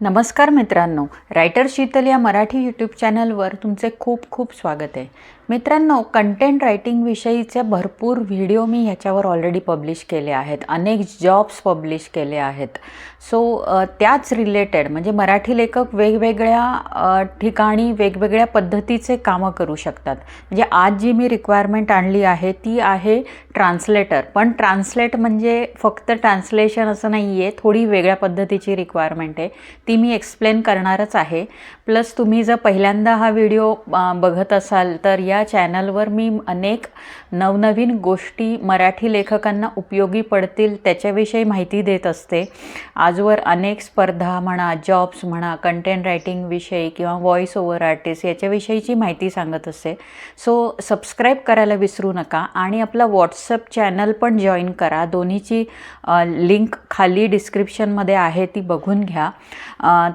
नमस्कार मित्रांनो रायटर शीतल या मराठी यूट्यूब चॅनलवर तुमचे खूप खूप स्वागत आहे. मित्रांनो कंटेंट रायटिंगविषयीचे भरपूर व्हिडिओ मी ह्याच्यावर ऑलरेडी पब्लिश केले आहेत. अनेक जॉब्स पब्लिश केले आहेत. सो त्याच रिलेटेड म्हणजे मराठी लेखक वेगवेगळ्या ठिकाणी वेगवेगळ्या पद्धतीचे कामं करू शकतात. म्हणजे आज जी मी रिक्वायरमेंट आणली आहे ती आहे ट्रान्सलेटर पण ट्रान्सलेट म्हणजे फक्त ट्रान्सलेशन असं नाही आहे थोडी वेगळ्या पद्धतीची रिक्वायरमेंट आहे. ती मी एक्सप्लेन करणारच आहे. प्लस तुम्ही जर पहिल्यांदा हा व्हिडिओ बघत असाल तर या या चॅनलवर मी अनेक नवनवीन गोष्टी मराठी लेखकांना उपयोगी पडतील त्याच्याविषयी माहिती देत असते. आजवर अनेक स्पर्धा म्हणा जॉब्स म्हणा कंटेंट रायटिंगविषयी किंवा व्हॉइस ओव्हर आर्टिस्ट याच्याविषयीची माहिती सांगत असते. सो सबस्क्राईब करायला विसरू नका आणि आपला व्हॉट्सअप चॅनल पण जॉईन करा. दोन्हीची लिंक खाली डिस्क्रिप्शनमध्ये आहे ती बघून घ्या.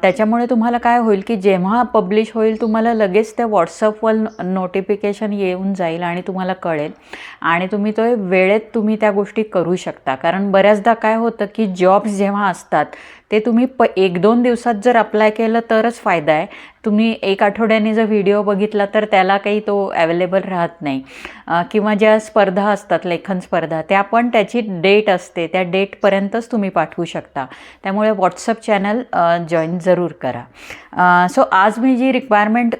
त्याच्यामुळे तुम्हाला काय होईल की जेव्हा पब्लिश होईल तुम्हाला लगेच त्या व्हॉट्सअपवर नोटिफिकेशन येऊन जाईल आणि तुम्हाला कळेल. आणि तुम्ही तो वेळेत तुम्ही त्या गोष्टी करू शकता. कारण बऱ्याचदा काय होतं की जॉब्स जेव्हा असतात ते तुम्ही प एक दोन दिवसात जर अप्लाय केलं तरच फायदा आहे. तुम्ही एक आठवड्याने जर व्हिडिओ बघितला तर त्याला काही तो अवेलेबल राहत नाही. किंवा ज्या स्पर्धा असतात लेखन स्पर्धा त्या पण त्याची डेट असते. त्या डेटपर्यंतच तुम्ही पाठवू शकता. त्यामुळे व्हॉट्सअप चॅनल जॉईन जरूर करा. सो आज मी जी रिक्वायरमेंट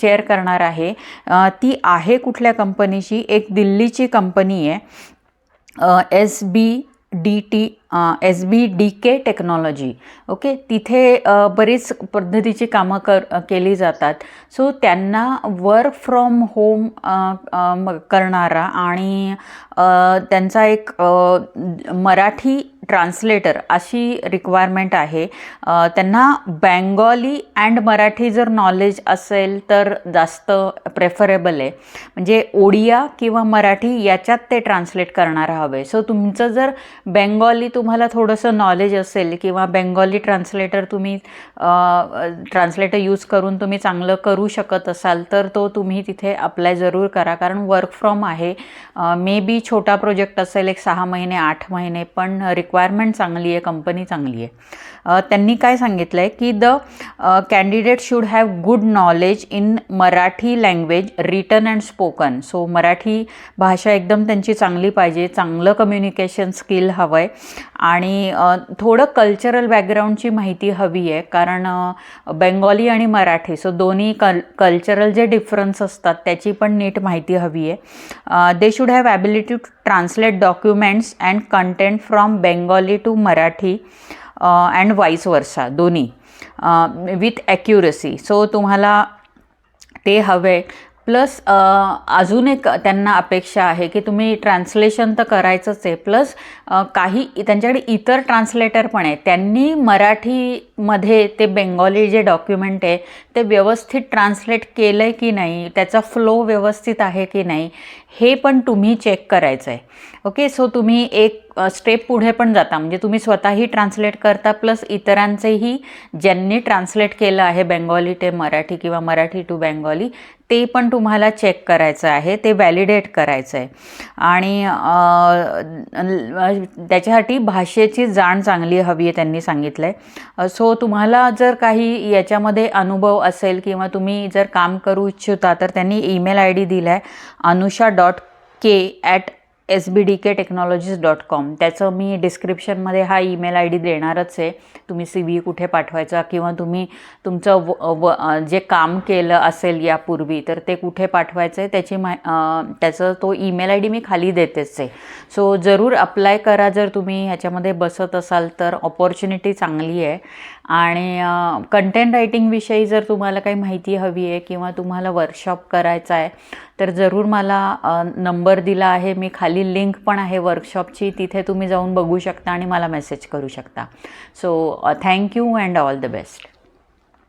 शेअर करणार आहे ती आहे कुठल्या कंपनीची एक दिल्लीची कंपनी आहे S B D T S B D K technology okay तिथे बरीच पद्धतीची कामं कर केली जातात. सो त्यांना वर्क फ्रॉम होम करणारा आणि त्यांचा एक मराठी ट्रान्सलेटर अशी रिक्वायरमेंट आहे. त्यांना बेंगॉली अँड मराठी जर नॉलेज असेल तर जास्त प्रेफरेबल आहे. म्हणजे ओडिया किंवा मराठी याच्यात ते ट्रान्सलेट करणार हवं. आहे सो तुमचं जर बेंगॉली तुम्हाला थोडंसं नॉलेज असेल किंवा बेंगॉली ट्रान्सलेटर तुम्ही ट्रान्सलेटर यूज करून तुम्ही चांगलं करू शकत असाल तर तो तुम्ही तिथे अप्लाय जरूर करा. कारण वर्क फ्रॉम आहे. मे बी छोटा प्रोजेक्ट असेल एक सहा महिने आठ महिने पण रिक्वायरमेंट चांगली आहे कंपनी चांगली आहे. त्यांनी काय सांगितलं आहे की the candidate should have good knowledge in Marathi language written and spoken so Marathi भाषा एकदम त्यांची चांगली पाहिजे चांगलं कम्युनिकेशन स्किल हवं आहे आणि थोडं कल्चरल बॅकग्राऊंडची माहिती हवी आहे कारण बेंगॉली आणि मराठी सो दोन्ही कल कल्चरल जे डिफरन्स असतात त्याची पण नीट माहिती हवी आहे. They should have ability to translate documents and content from beng Bengali to Marathi and vice versa दोन्ही विथ ॲक्युरसी सो तुम्हाला ते हवे. प्लस अजून एक त्यांना अपेक्षा आहे की तुम्ही ट्रान्सलेशन तर करायचंच आहे. प्लस काही त्यांच्याकडे इतर ट्रान्सलेटर पण आहे त्यांनी मराठीमध्ये ते बेंगॉली जे डॉक्युमेंट आहे ते व्यवस्थित ट्रान्सलेट केलं आहे की नाही? त्याचा फ्लो व्यवस्थित आहे की नाही? हे पण तुम्ही चेक करायचं आहे ओके सो तुम्ही एक स्टेप पुढे पण जाता. म्हणजे तुम्ही स्वतःही ट्रान्सलेट करता प्लस इतरांचेही ज्यांनी ट्रान्सलेट केलं आहे बेंगॉली ते मराठी किंवा मराठी टू बेंगॉली ते पण तुम्हाला चेक करायचं आहे ते व्हॅलिडेट करायचं आहे आणि त्याच्यासाठी भाषेची जाण चांगली हवी आहे त्यांनी सांगितलं आहे सो तुम्हाला जर काही याच्यामध्ये अनुभव असेल किंवा तुम्ही जर काम करू इच्छिता तर त्यांनी ईमेल आय डी दिला आहे Anusha dot K at S B D K technologies dot com त्याचं मी डिस्क्रिप्शनमध्ये हा ईमेल आय डी देणारच आहे. तुम्ही सी व्ही कुठे पाठवायचा किंवा तुम्ही तुमचं व व जे काम केलं असेल यापूर्वी तर ते कुठे पाठवायचं आहे त्याची मा त्याचं तो ईमेल आय डी मी खाली देतेच आहे. सो जरूर अप्लाय करा जर तुम्ही ह्याच्यामध्ये बसत असाल तर ऑपॉर्च्युनिटी चांगली आहे. आणि कंटेंट रायटिंगविषयी जर तुम्हाला काही माहिती हवी आहे किंवा तुम्हाला वर्कशॉप करायचा आहे तर जरूर मला नंबर दिला आहे. मी खाली लिंक पण आहे वर्कशॉपची तिथे तुम्ही जाऊन बघू शकता आणि मला मेसेज करू शकता. So thank you and all the best